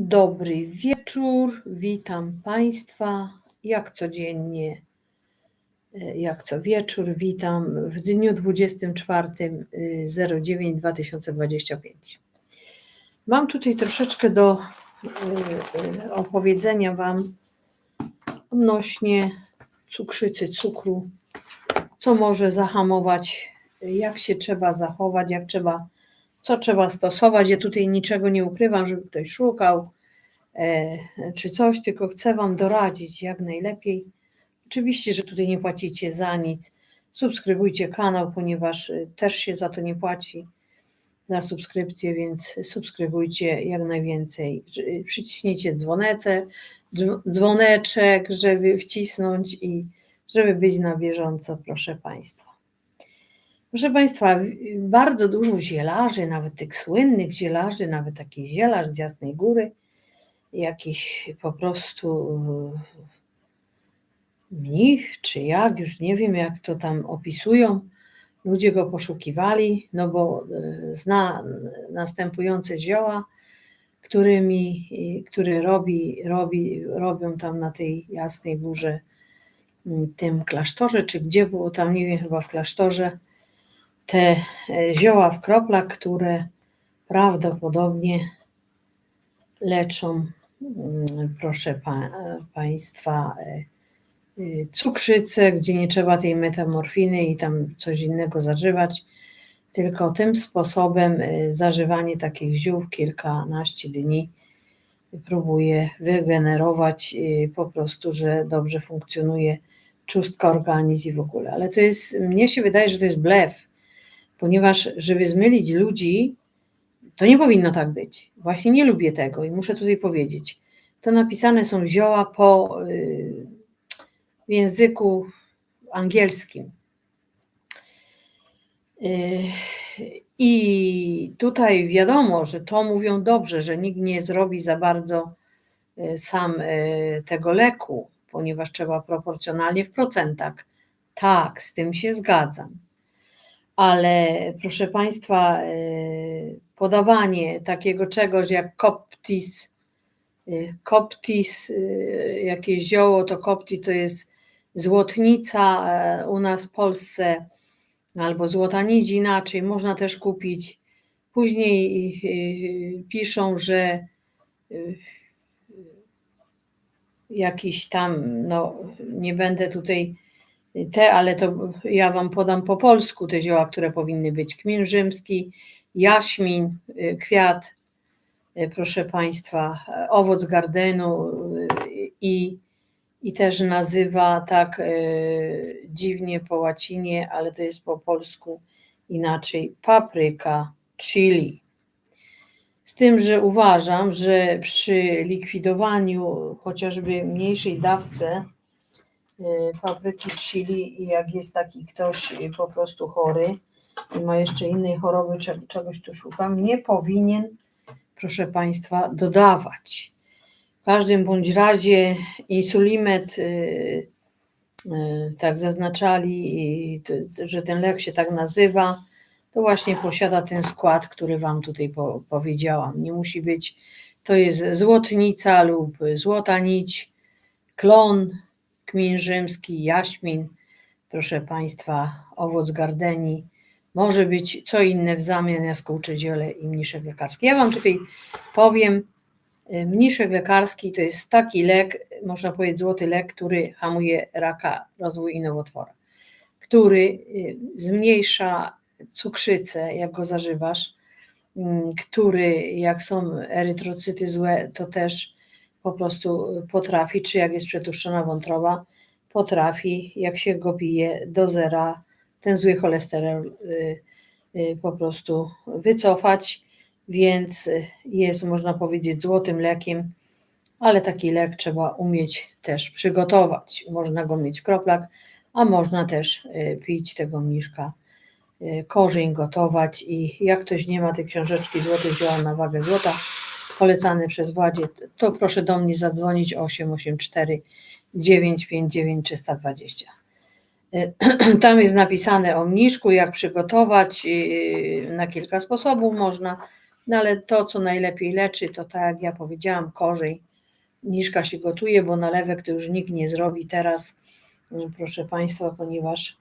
Dobry wieczór, witam Państwa. Jak codziennie, e, jak co wieczór, witam w dniu 24.09.2025. Mam tutaj troszeczkę do e, e, opowiedzenia Wam odnośnie cukrzycy, cukru, co może zahamować, jak się trzeba zachować, jak trzeba co trzeba stosować. Ja tutaj niczego nie ukrywam, żeby ktoś szukał e, czy coś, tylko chcę Wam doradzić jak najlepiej. Oczywiście, że tutaj nie płacicie za nic. Subskrybujcie kanał, ponieważ e, też się za to nie płaci za subskrypcję, więc subskrybujcie jak najwięcej. Przyciśnijcie dzwoneczek, dzwoneczek, żeby wcisnąć i żeby być na bieżąco, proszę Państwa. Proszę Państwa, bardzo dużo zielarzy, nawet tych słynnych zielarzy, nawet taki zielarz z Jasnej Góry, jakiś po prostu e, mnich, czy jak, już nie wiem jak to tam opisują, ludzie go poszukiwali, no bo e, zna następujące zioła, którymi, które robi, robi, robią tam na tej Jasnej Górze, tym klasztorze, czy gdzie było tam, nie wiem, chyba w klasztorze, te e, zioła w kroplach, które prawdopodobnie leczą, mm, proszę pa, Państwa, e, e, cukrzycę, gdzie nie trzeba tej metamorfiny i tam coś innego zażywać, tylko tym sposobem zażywanie takich ziół w kilkanaście dni próbuje wygenerować po prostu, że dobrze funkcjonuje czustka organizm i w ogóle. Ale to jest, mnie się wydaje, że to jest blef, ponieważ żeby zmylić ludzi, to nie powinno tak być. Właśnie nie lubię tego i muszę tutaj powiedzieć. To napisane są zioła po y, w języku angielskim. Y, I tutaj wiadomo, że to mówią dobrze, że nikt nie zrobi za bardzo y, sam tego leku, ponieważ trzeba proporcjonalnie w procentach. Tak, z tym się zgadzam ale proszę Państwa, e, podawanie takiego czegoś jak koptis, e, koptis, e, jakieś zioło, to koptis to jest złotnica u nas w Polsce, albo złota nidź inaczej, można też kupić. Później piszą, że jakiś tam, no nie będę tutaj te, ale to ja Wam podam po polsku te zioła, które powinny być. Kmin rzymski, jaśmin, y, kwiat, y, proszę Państwa, owoc gardenu y, i, i też nazywa tak dziwnie po łacinie, ale to jest po polsku inaczej, papryka, chili. Z tym, że uważam, że przy likwidowaniu chociażby mniejszej dawce Y, papryki chili i jak jest taki ktoś y, po prostu chory i ma jeszcze innej choroby, czegoś tu szukam, nie powinien, proszę Państwa, dodawać. W każdym bądź razie insulimet, y, tak zaznaczali, że ten lek się tak nazywa, to właśnie posiada ten skład, który Wam tutaj powiedziałam. Nie musi być, to jest złotnica lub złota nić, klon, kmin rzymski, jaśmin, proszę Państwa, owoc gardeni, może być co inne w zamian, jaskółcze ziele i mniszek lekarski. Ja Wam tutaj powiem, y, mniszek lekarski to jest taki lek, można powiedzieć złoty lek, który hamuje raka, rozwój i nowotwora, który y, zmniejsza cukrzycę, jak go zażywasz, mm, który jak są erytrocyty złe, to też po prostu potrafi, czy jak jest przetłuszczona wątroba, potrafi, jak się go pije do zera, ten zły cholesterol y, y, po prostu wycofać, więc jest, można powiedzieć, złotym lekiem, ale taki lek trzeba umieć też przygotować. Można go mieć w kroplach, a można też y, pić tego mniszka korzeń, gotować i jak ktoś nie ma tej książeczki Złote zioła na wagę złota, polecany przez Władzie, to proszę do mnie zadzwonić 884 959 320. Tam jest napisane o mniszku, jak przygotować na kilka sposobów można. No ale to, co najlepiej leczy, to tak jak ja powiedziałam, korzej. Niżka się gotuje, bo nalewek to już nikt nie zrobi teraz, mm, proszę Państwa, ponieważ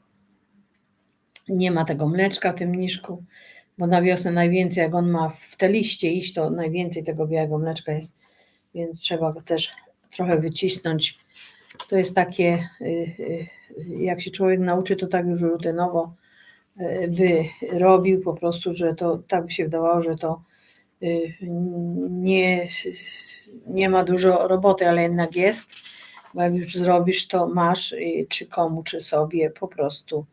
nie ma tego mleczka w tym niżku, bo na wiosnę najwięcej, jak on ma w te liście iść, to najwięcej tego białego mleczka jest, więc trzeba go też trochę wycisnąć. To jest takie, y, y, jak się człowiek nauczy, to tak już rutynowo y, by robił po prostu, że to tak by się wydawało, że to nie, nie ma dużo roboty, ale jednak jest, bo jak już zrobisz, to masz, czy komu, czy sobie po prostu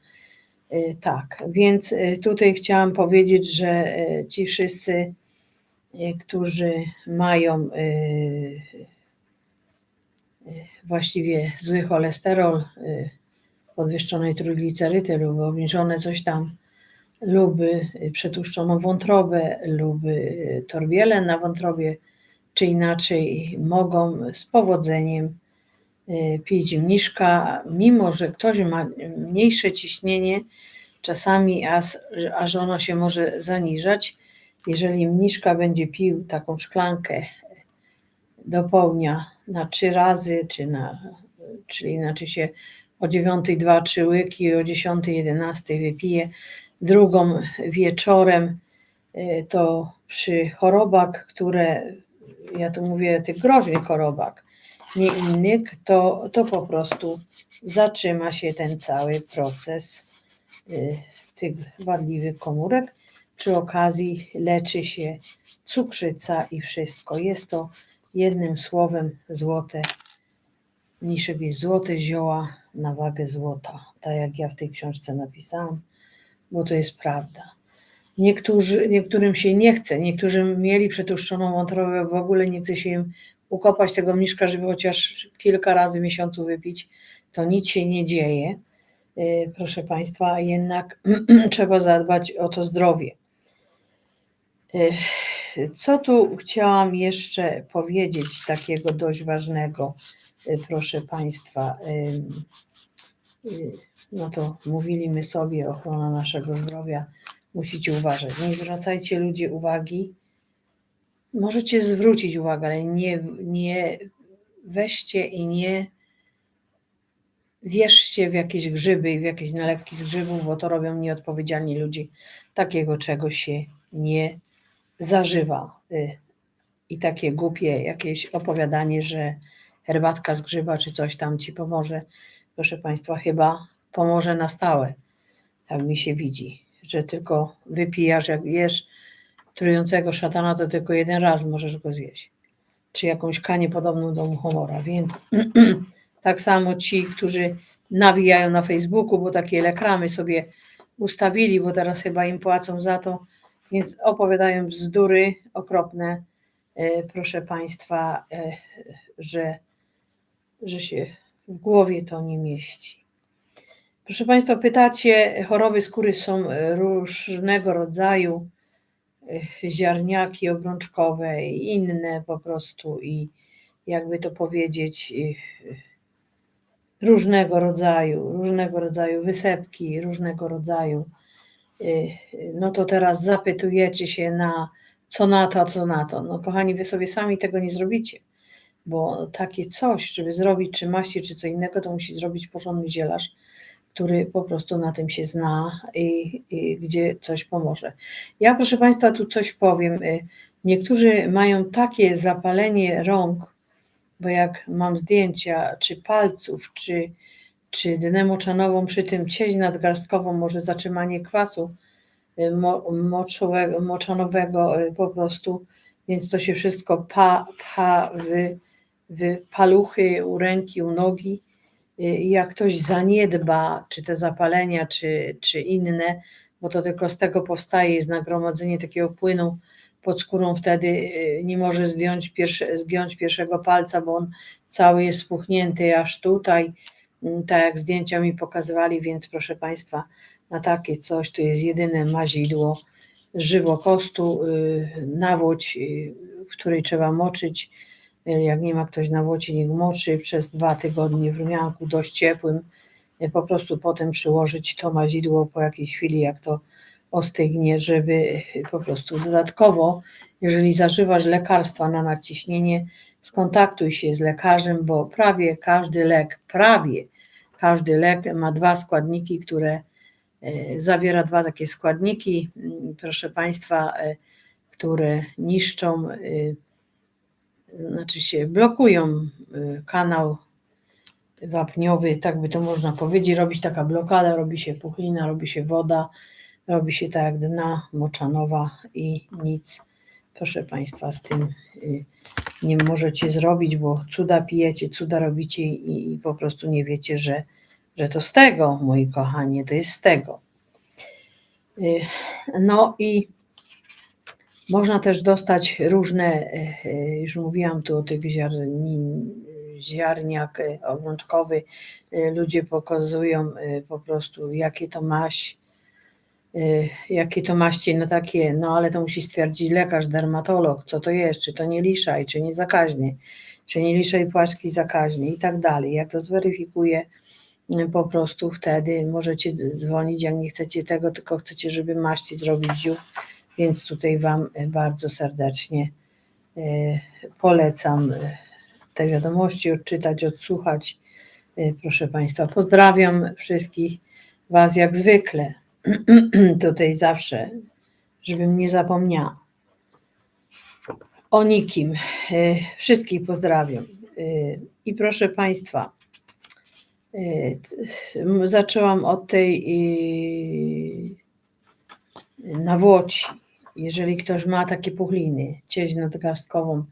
tak. Więc tutaj chciałam powiedzieć, że ci wszyscy, którzy mają właściwie zły cholesterol, podwyższonej trójglicerydy lub obniżone coś tam, lub przetłuszczoną wątrobę, lub torbielę na wątrobie, czy inaczej mogą z powodzeniem pić mniszka, mimo że ktoś ma mniejsze ciśnienie, czasami aż, aż ono się może zaniżać. Jeżeli mniszka będzie pił taką szklankę do południa na trzy razy, czy na, czyli inaczej się o 9 dwa, trzy łyki, o 10, 11 wypije, drugą wieczorem, y, to przy chorobach, które, ja tu mówię tych groźnych chorobach, nie innych, to, to po prostu zatrzyma się ten cały proces y, tych wadliwych komórek. Przy okazji leczy się cukrzyca i wszystko. Jest to jednym słowem złote. Mniszek jest złote zioła na wagę złota, tak jak ja w tej książce napisałam, bo to jest prawda. Niektórzy, niektórym się nie chce, niektórzy mieli przetłuszczoną wątrobę, w ogóle nie chce się im ukopać tego mniszka, żeby chociaż kilka razy w miesiącu wypić, to nic się nie dzieje. Y, proszę Państwa, jednak trzeba zadbać o to zdrowie. Y, co tu chciałam jeszcze powiedzieć takiego dość ważnego, y, proszę Państwa? No to mówiliśmy sobie, ochrona naszego zdrowia, musicie uważać. Nie zwracajcie ludzie uwagi Możecie zwrócić uwagę, ale nie, nie weźcie i nie wierzcie w jakieś grzyby i w jakieś nalewki z grzybów, bo to robią nieodpowiedzialni ludzie. Takiego czegoś się nie zażywa. Y, I takie głupie jakieś opowiadanie, że herbatka z grzyba czy coś tam ci pomoże, proszę Państwa, chyba pomoże na stałe. Tak mi się widzi, że tylko wypijasz, jak jesz trującego szatana, to tylko jeden raz możesz go zjeść. Czy jakąś kanię podobną do muchomora. Więc tak samo ci, którzy nawijają na Facebooku, bo takie lekramy sobie ustawili, bo teraz chyba im płacą za to, więc opowiadają bzdury okropne, e, proszę Państwa, e, że, że się w głowie to nie mieści. Proszę Państwa, pytacie, choroby skóry są różnego rodzaju ziarniaki obrączkowe i inne po prostu i jakby to powiedzieć różnego rodzaju, różnego rodzaju wysepki, różnego rodzaju no to teraz zapytujecie się na co na to, co na to. No kochani, wy sobie sami tego nie zrobicie, bo takie coś, żeby zrobić czy maści, czy co innego, to musi zrobić porządny zielarz, który po prostu na tym się zna i, i, gdzie coś pomoże. Ja, proszę Państwa, tu coś powiem. Y, niektórzy mają takie zapalenie rąk, bo jak mam zdjęcia, czy palców, czy, czy dnę moczanową, przy tym cieć nadgarstkową, może zatrzymanie kwasu y, moczowego, moczanowego y, po prostu, więc to się wszystko pa, pa w, w paluchy, u ręki, u nogi jak ktoś zaniedba, czy te zapalenia, czy, czy inne, bo to tylko z tego powstaje, jest nagromadzenie takiego płynu pod skórą, wtedy y, nie może zdjąć, pierwsze, pierwszego palca, bo on cały jest spuchnięty aż tutaj, mm, tak jak zdjęcia mi pokazywali, więc proszę Państwa, na takie coś to jest jedyne mazidło żywokostu, y, w której trzeba moczyć jak nie ma ktoś na wocie, niech moczy. Przez dwa tygodnie w rumianku dość ciepłym, po prostu potem przyłożyć to mazidło po jakiejś chwili, jak to ostygnie, żeby po prostu dodatkowo, jeżeli zażywasz lekarstwa na nadciśnienie, skontaktuj się z lekarzem, bo prawie każdy lek, prawie każdy lek ma dwa składniki, które e, zawiera dwa takie składniki, mm, proszę Państwa, e, które niszczą, e, znaczy się blokują kanał wapniowy, tak by to można powiedzieć, robi się taka blokada, robi się puchlina, robi się woda, robi się tak jak dna moczanowa i nic, proszę Państwa, z tym y, nie możecie zrobić, bo cuda pijecie, cuda robicie i, i po prostu nie wiecie, że, że to z tego, moi kochani, to jest z tego. Y, No i można też dostać różne, y, już mówiłam tu o tych ziarni, ziarniak y, obrączkowy. Ludzie pokazują po prostu, jakie to maść, y, jakie to maści, no takie, no ale to musi stwierdzić lekarz, dermatolog, co to jest, czy to nie liszaj, czy nie zakaźny, czy nie liszaj płaski zakaźny i tak dalej. Jak to zweryfikuje, po prostu wtedy możecie dzwonić, jak nie chcecie tego, tylko chcecie, żeby maści zrobić dziób, więc tutaj Wam y, bardzo serdecznie y, polecam y, te wiadomości odczytać, odsłuchać. Proszę Państwa, pozdrawiam wszystkich Was jak zwykle. Tutaj zawsze, żebym nie zapomniała. O nikim. Wszystkich pozdrawiam. I proszę Państwa, zaczęłam od tej nawłoci. Jeżeli ktoś ma takie puchliny, cieź nadgarstkową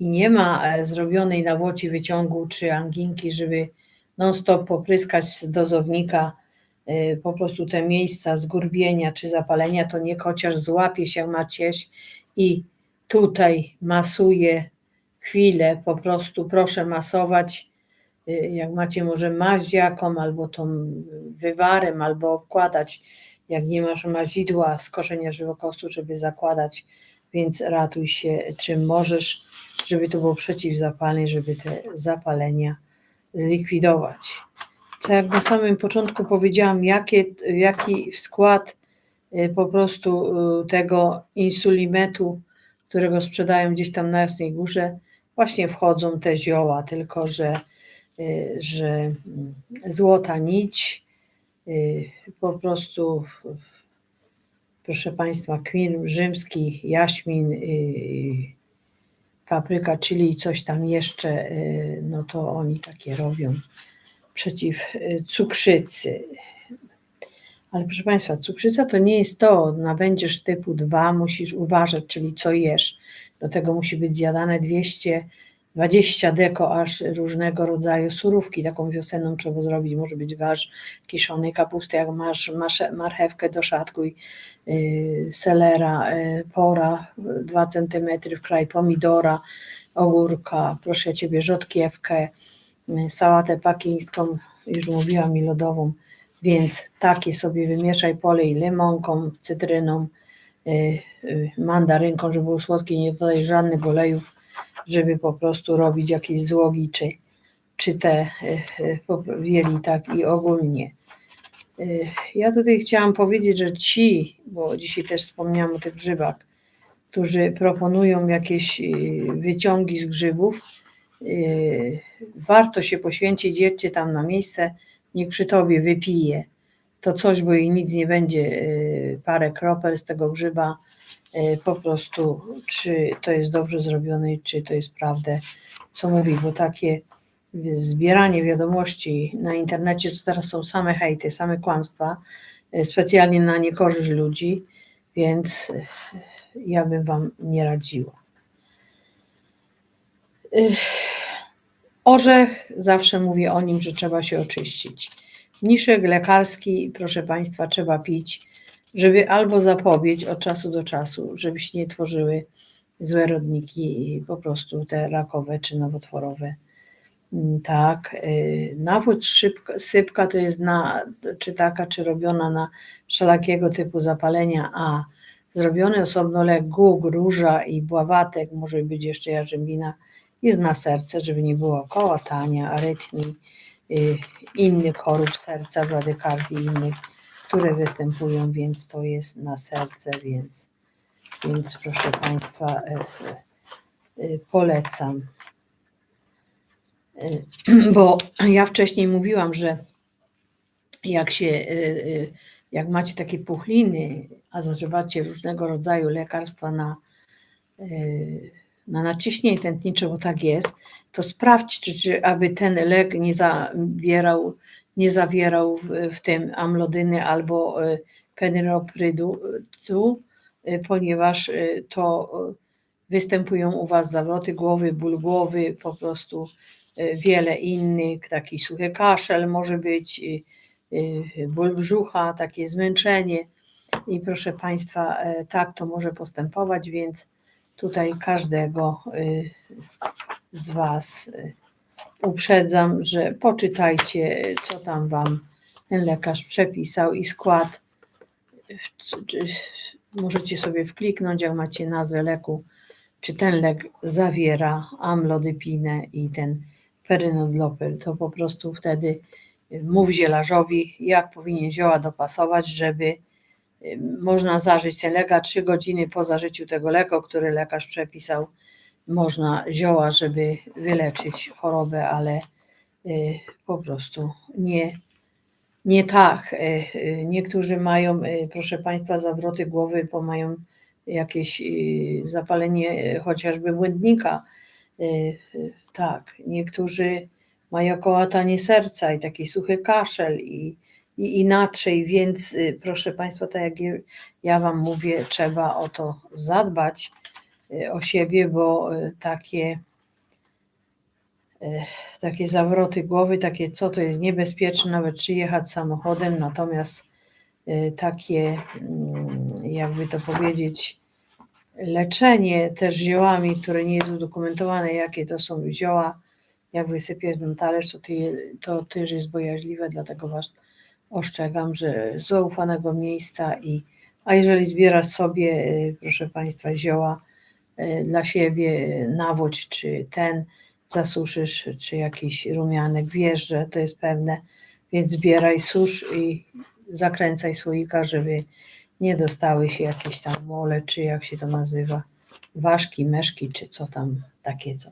i nie ma e, zrobionej nawłoci wyciągu czy anginki, żeby non-stop popryskać z dozownika y, po prostu te miejsca zgurbienia czy zapalenia, to niech chociaż złapie się Macieś i tutaj masuje chwilę, po prostu proszę masować, y, jak macie może maź jaką, albo tą wywarem, albo obkładać, jak nie masz mazidła z korzenia żywokostu, żeby zakładać, więc ratuj się czym możesz, żeby to było przeciwzapalne, żeby te zapalenia zlikwidować. Co jak na samym początku powiedziałam, jakie, jaki skład y, po prostu y, tego insulimetu, którego sprzedają gdzieś tam na Jasnej Górze, właśnie wchodzą te zioła, tylko że, y, że mm, złota nić, po prostu proszę Państwa, kwin rzymski, jaśmin, y, papryka, czyli coś tam jeszcze, y, no to oni takie robią przeciw y, cukrzycy. Ale proszę Państwa, cukrzyca to nie jest to, nabędziesz typu 2, musisz uważać, czyli co jesz. Do tego musi być zjadane 220 deko aż różnego rodzaju surówki, taką wiosenną trzeba zrobić, może być garz kiszonej kapusty, jak masz, marchewkę do szatkuj, yy, selera, yy, pora 2 cm w kraj pomidora, ogórka, proszę Ciebie, rzodkiewkę, yy, sałatę pakińską, już mówiłam i lodową, więc takie sobie wymieszaj, polej limonką, cytryną, y, y, mandarynką, żeby było słodkie, nie dodaj żadnych olejów, żeby po prostu robić jakieś złogi, czy, czy te y, y, powieli tak i ogólnie. Y, Ja tutaj chciałam powiedzieć, że ci, bo dzisiaj też wspomniałam o tych grzybach, którzy proponują jakieś wyciągi z grzybów, warto się poświęcić, jedźcie tam na miejsce, niech przy tobie wypije to coś, bo jej nic nie będzie, y, parę kropel z tego grzyba, y, po prostu czy to jest dobrze zrobione, i czy to jest prawdę, co mówi, bo takie zbieranie wiadomości na internecie, to teraz są same hejty, same kłamstwa, y, specjalnie na niekorzyść ludzi, więc ja bym Wam nie radziła. Orzech, zawsze mówię o nim, że trzeba się oczyścić. Mniszek lekarski, proszę Państwa, trzeba pić, żeby albo zapobiec od czasu do czasu, żeby się nie tworzyły złe rodniki, po prostu te rakowe czy nowotworowe. Mm, Tak, y, nawód szybka, sypka to jest na, czy taka, czy robiona na wszelakiego typu zapalenia, a zrobiony osobno lek gug, róża i bławatek, może być jeszcze jarzębina, jest na serce, żeby nie było kołatania, arytmii, y, innych chorób serca, bradykardii innych które występują, więc to jest na serce, więc, więc proszę Państwa, e, e, e, polecam. Bo ja wcześniej mówiłam, że jak się, jak macie takie puchliny, a zażywacie różnego rodzaju lekarstwa na, na naciśnienie tętnicze, bo tak jest, to sprawdźcie, czy aby ten lek nie zawierał, nie zawierał w, w tym amlodyny albo e, penyloprydu, e, ponieważ e, to występują u Was zawroty głowy, ból głowy, po prostu wiele innych, taki suchy kaszel może być, ból brzucha, takie zmęczenie. I proszę Państwa, tak to może postępować, więc tutaj każdego e, z Was e, uprzedzam, że poczytajcie, co tam Wam ten lekarz przepisał i skład. Możecie sobie wkliknąć, jak macie nazwę leku, czy ten lek zawiera amlodypinę i ten perynodlopyr. To po prostu wtedy mów zielarzowi, jak powinien zioła dopasować, żeby y, można zażyć ten lek, a trzy godziny po zażyciu tego leku, który lekarz przepisał, można zioła, żeby wyleczyć chorobę, ale y, po prostu nie, nie tak. Y, y, Niektórzy mają, proszę Państwa, zawroty głowy, bo mają jakieś zapalenie chociażby błędnika. Tak, niektórzy mają kołatanie serca i taki suchy kaszel i, i inaczej, więc y, proszę Państwa, tak jak ja Wam mówię, trzeba o to zadbać y, o siebie, bo y, takie, takie zawroty głowy, takie co to jest niebezpieczne, nawet czy jechać samochodem, natomiast takie, mm, jakby to powiedzieć, leczenie też ziołami, które nie jest udokumentowane, jakie to są zioła, jak wysypiesz na talerz, to, ty, to też jest bojaźliwe, dlatego Was ostrzegam, że zaufanego miejsca i a jeżeli zbierasz sobie, y, proszę Państwa, zioła dla siebie, y, nawódź, czy ten zasuszysz, czy jakiś rumianek, wiesz, że to jest pewne, więc zbieraj, susz i zakręcaj słoika, żeby nie dostały się jakieś tam mole, czy jak się to nazywa, ważki, meszki, czy co tam takie, co,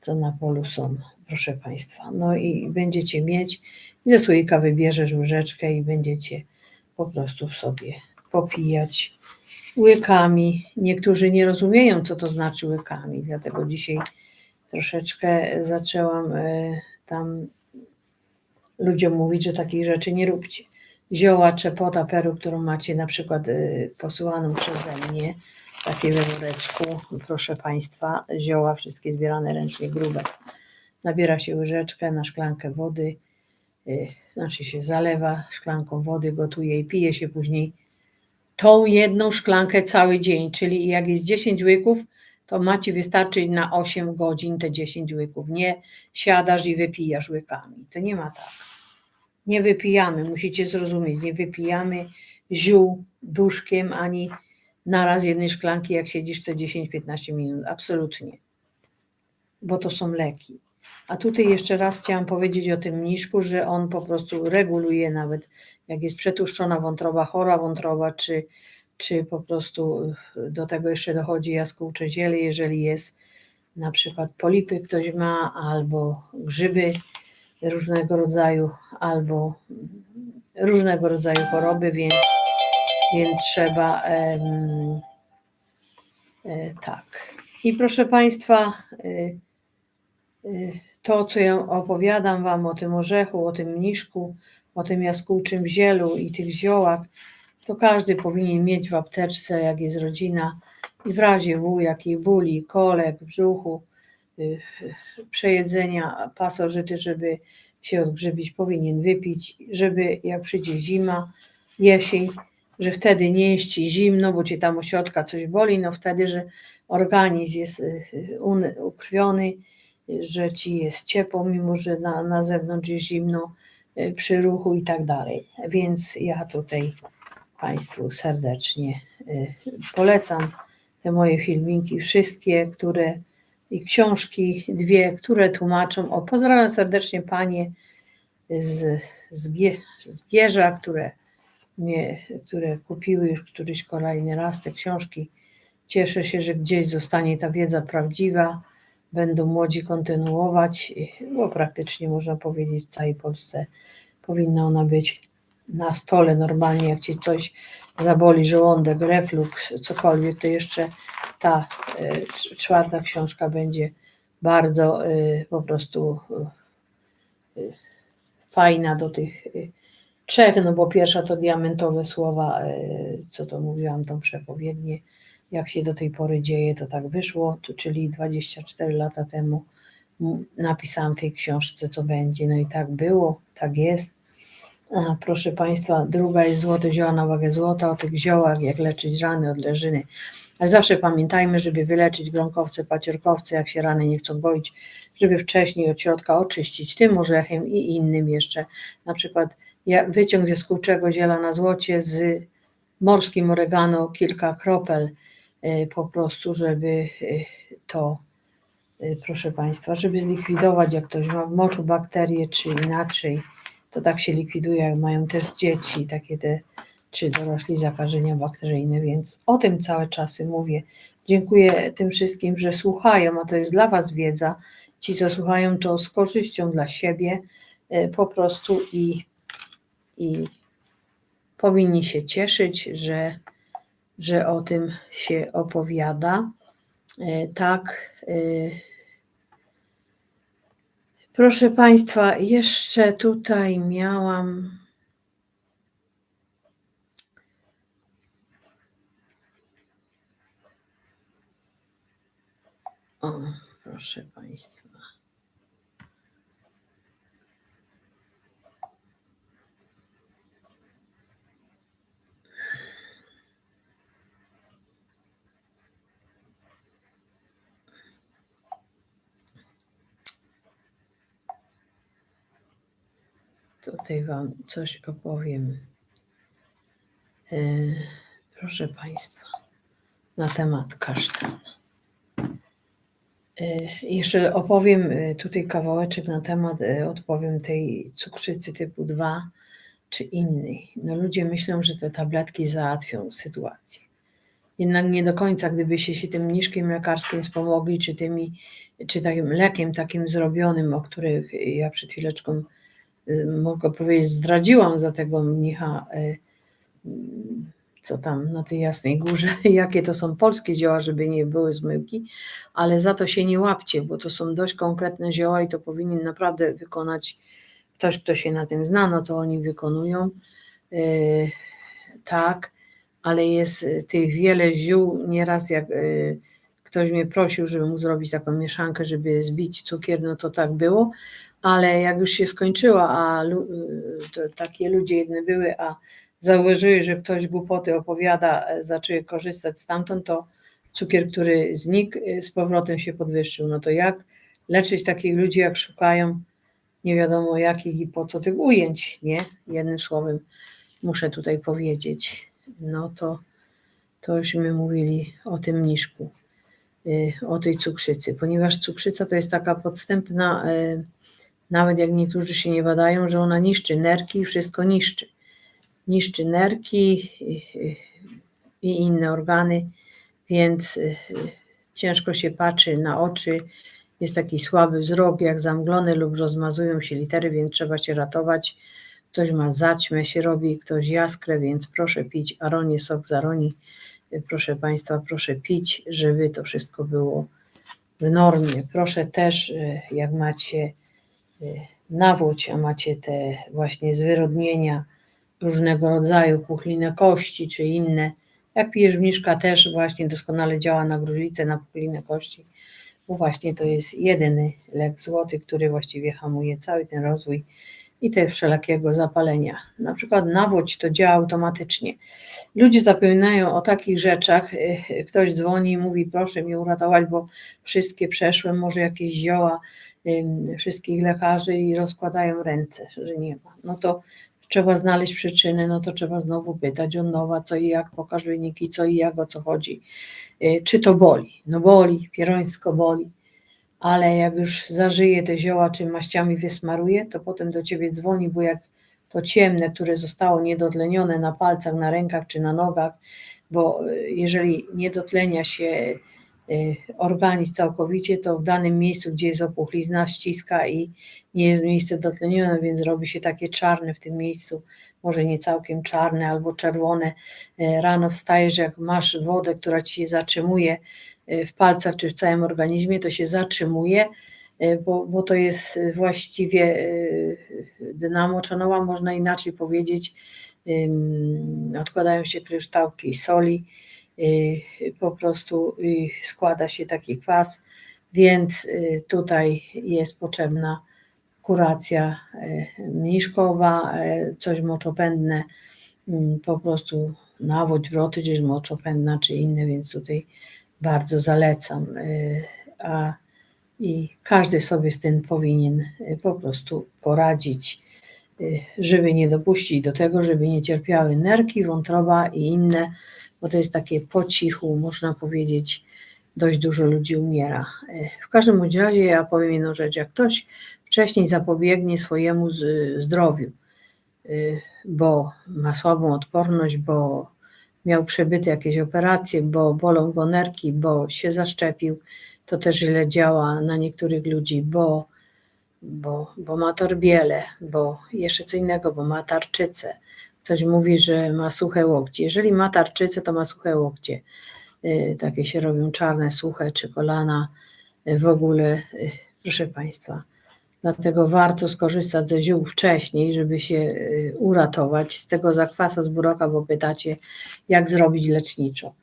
co na polu są, proszę Państwa. No i będziecie mieć, ze słoika wybierzesz łyżeczkę i będziecie po prostu sobie popijać łykami. Niektórzy nie rozumieją, co to znaczy łykami, dlatego dzisiaj troszeczkę zaczęłam e, tam ludziom mówić, że takich rzeczy nie róbcie. Zioła, czepota, peru, którą macie na przykład y, posyłaną przeze mnie, takie we woreczku, proszę Państwa, zioła wszystkie zbierane ręcznie, grube. Nabiera się łyżeczkę na szklankę wody, y, znaczy się zalewa szklanką wody, gotuje i pije się później tą jedną szklankę cały dzień, czyli jak jest 10 łyków, to macie wystarczyć na 8 godzin te 10 łyków. Nie siadasz i wypijasz łykami. To nie ma tak. Nie wypijamy, musicie zrozumieć, nie wypijamy ziół duszkiem ani naraz jednej szklanki, jak siedzisz te 10-15 minut. Absolutnie. Bo to są leki. A tutaj jeszcze raz chciałam powiedzieć o tym mniszku, że on po prostu reguluje nawet, jak jest przetłuszczona wątroba, chora wątroba, czy, czy po prostu do tego jeszcze dochodzi jaskółcze ziele, jeżeli jest na przykład polipy ktoś ma, albo grzyby różnego rodzaju, albo różnego rodzaju choroby, więc, więc trzeba em, e, tak. I proszę Państwa, e, e, to, co ja opowiadam Wam o tym orzechu, o tym mniszku, o tym jaskółczym zielu i tych ziołach, to każdy powinien mieć w apteczce, jak jest rodzina, i w razie W, jakiej bóli, kolek brzuchu, y, przejedzenia pasożyty, żeby się odgrzebić, powinien wypić, żeby jak przyjdzie zima, jesień, że wtedy nie jest ci zimno, bo cię tam u środka coś boli, no wtedy, że organizm jest y, y, ukrwiony, że ci jest ciepło, mimo że na, na zewnątrz jest zimno y, przy ruchu i tak dalej. Więc ja tutaj Państwu serdecznie y, polecam te moje filmiki, wszystkie, które i książki, dwie, które tłumaczą. O, pozdrawiam serdecznie Panie z, z, z Gierza, które mnie, które kupiły już któryś kolejny raz te książki. Cieszę się, że gdzieś zostanie ta wiedza prawdziwa, będą młodzi kontynuować, bo praktycznie można powiedzieć w całej Polsce powinna ona być na stole. Normalnie, jak ci coś zaboli żołądek, reflux, cokolwiek, to jeszcze ta e, cz- czwarta książka będzie bardzo e, po prostu e, fajna do tych trzech, no bo pierwsza to diamentowe słowa, co to mówiłam, tą przepowiednię, jak się do tej pory dzieje, to tak wyszło, to, czyli 24 lata temu napisałam tej książce, co będzie, no i tak było, tak jest. A, proszę Państwa, druga jest złote zioła na wagę złota, o tych ziołach, jak leczyć rany od leżyny. Ale zawsze pamiętajmy, żeby wyleczyć grąkowce, paciorkowce, jak się rany nie chcą goić, żeby wcześniej od środka oczyścić tym orzechem i innym jeszcze. Na przykład ja wyciąg ze skórczego ziela na złocie z morskim oregano, kilka kropel po prostu, żeby e, to, e, proszę Państwa, żeby zlikwidować, jak ktoś ma w moczu bakterie, czy inaczej, to tak się likwiduje, jak mają też dzieci, takie te, czy dorośli zakażenia bakteryjne, więc o tym całe czasy mówię. Dziękuję tym wszystkim, że słuchają, a to jest dla Was wiedza. Ci, co słuchają, to z korzyścią dla siebie e, po prostu i, i powinni się cieszyć, że, że o tym się opowiada. E, Tak. e, Proszę Państwa, jeszcze tutaj miałam. O, proszę Państwa. Tutaj Wam coś opowiem. E, Proszę Państwa, na temat kasztana. E, Jeszcze opowiem e, tutaj kawałeczek na temat, odpowiem tej cukrzycy typu 2 czy innej. No ludzie myślą, że te tabletki załatwią sytuację. Jednak nie do końca, gdybyście się tym mniszkiem lekarskim wspomogli, czy tymi, czy takim lekiem takim zrobionym, o których ja przed chwileczką mogę powiedzieć, zdradziłam za tego mnicha, y, co tam na tej Jasnej Górze, jakie to są polskie zioła, żeby nie były zmyłki, ale za to się nie łapcie, bo to są dość konkretne zioła i to powinien naprawdę wykonać ktoś, kto się na tym zna, no to oni wykonują. Y, Tak, ale jest y, tych wiele ziół, nieraz jak y, ktoś mnie prosił, żeby mu zrobić taką mieszankę, żeby zbić cukier, no to tak było, ale jak już się skończyła, a lu- y, takie ludzie jedne były, a zauważyły, że ktoś głupoty opowiada, e, zaczęły korzystać stamtąd, to cukier, który znikł, y, z powrotem się podwyższył. No to jak leczyć takich ludzi, jak szukają nie wiadomo jakich i po co tych ujęć, nie? Jednym słowem muszę tutaj powiedzieć. No to, to żeśmy mówili o tym mniszku, y, o tej cukrzycy, ponieważ cukrzyca to jest taka podstępna, nawet jak niektórzy się nie badają, że ona niszczy nerki i wszystko niszczy. Niszczy nerki i, i- i inne organy, więc y, y, ciężko się patrzy na oczy, jest taki słaby wzrok, jak zamglony lub rozmazują się litery, więc trzeba się ratować. Ktoś ma zaćmę się robi, ktoś jaskrę, więc proszę pić aronie, sok z aroni. Y, Proszę Państwa, proszę pić, żeby to wszystko było w normie. Proszę też, y, jak macie y, nawódź, a macie te właśnie zwyrodnienia różnego rodzaju, puchlinę kości czy inne, jak pijesz mniszka też właśnie doskonale działa na gruźlicę, na puchlinę kości, bo właśnie to jest jedyny lek złoty, który właściwie hamuje cały ten rozwój i te wszelakiego zapalenia. Na przykład nawódź to działa automatycznie. Ludzie zapominają o takich rzeczach, y, ktoś dzwoni i mówi proszę mnie uratować, bo wszystkie przeszłem, może jakieś zioła wszystkich lekarzy i rozkładają ręce, że nie ma. No to trzeba znaleźć przyczynę, no to trzeba znowu pytać od nowa, co i jak, pokaż wyniki, co i jak, o co chodzi. Y, Czy to boli? No boli, pierońsko boli, ale jak już zażyje te zioła, czy maściami wysmaruje, to potem do ciebie dzwoni, bo jak to ciemne, które zostało niedotlenione na palcach, na rękach czy na nogach, bo y, jeżeli nie dotlenia się y, organizm całkowicie, to w danym miejscu, gdzie jest opuchlizna, ściska i nie jest miejsce dotlenione, więc robi się takie czarne w tym miejscu, może nie całkiem czarne albo czerwone. Y, Rano wstajesz, jak masz wodę, która ci się zatrzymuje y, w palcach czy w całym organizmie, to się zatrzymuje, y, bo, bo to jest y, właściwie y, dna moczanowa, można inaczej powiedzieć, odkładają się kryształki soli, y, po prostu y, składa się taki kwas, więc y, tutaj jest potrzebna kuracja y, mniszkowa, y, coś moczopędne, po prostu nawódź wroty, czy moczopędna, czy inne, więc tutaj bardzo zalecam. y, A i każdy sobie z tym powinien y, po prostu poradzić, y, żeby nie dopuścić do tego, żeby nie cierpiały nerki, wątroba i inne, bo to jest takie po cichu, można powiedzieć, dość dużo ludzi umiera. W każdym bądź razie ja powiem jedną rzecz, jak ktoś wcześniej zapobiegnie swojemu zdrowiu, y, bo ma słabą odporność, bo miał przebyte jakieś operacje, bo bolą go nerki, bo się zaszczepił, to też źle działa na niektórych ludzi, bo, bo, bo ma torbiele, bo jeszcze co innego, bo ma tarczycę. Ktoś mówi, że ma suche łokcie. Jeżeli ma tarczycę, to ma suche łokcie. Y, Takie się robią czarne, suche, czy kolana. Y, W ogóle, y, proszę Państwa, dlatego warto skorzystać ze ziół wcześniej, żeby się uratować z tego zakwasu z buroka, bo pytacie, jak zrobić leczniczo.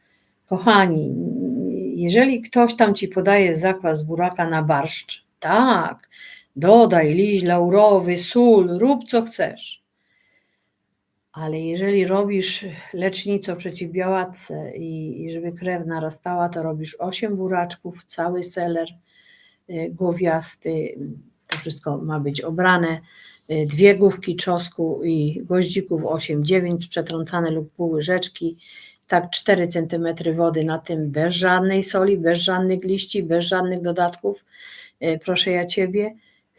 Kochani, jeżeli ktoś tam ci podaje zakwas z buraka na barszcz, tak, dodaj liść laurowy, sól, rób co chcesz. Ale jeżeli robisz leczniczo przeciw białatce i, i żeby krew narastała, to robisz 8 buraczków, cały seler y, głowiasty, to wszystko ma być obrane, y, dwie główki czosnku i goździków 8-9 przetrącane lub pół łyżeczki, tak 4 cm wody na tym, bez żadnej soli, bez żadnych liści, bez żadnych dodatków, y, proszę ja Ciebie.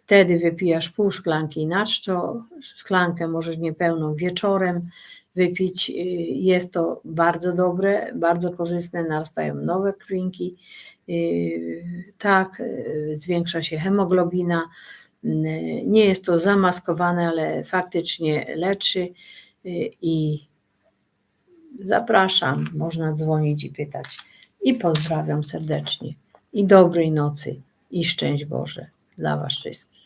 Wtedy wypijasz pół szklanki na czczo, szklankę możesz niepełną wieczorem wypić. y, Jest to bardzo dobre, bardzo korzystne, narastają nowe krwinki. y, Tak, y, zwiększa się hemoglobina. Nie jest to zamaskowane, ale faktycznie leczy i zapraszam, można dzwonić i pytać. I pozdrawiam serdecznie. I dobrej nocy, i szczęść Boże dla Was wszystkich.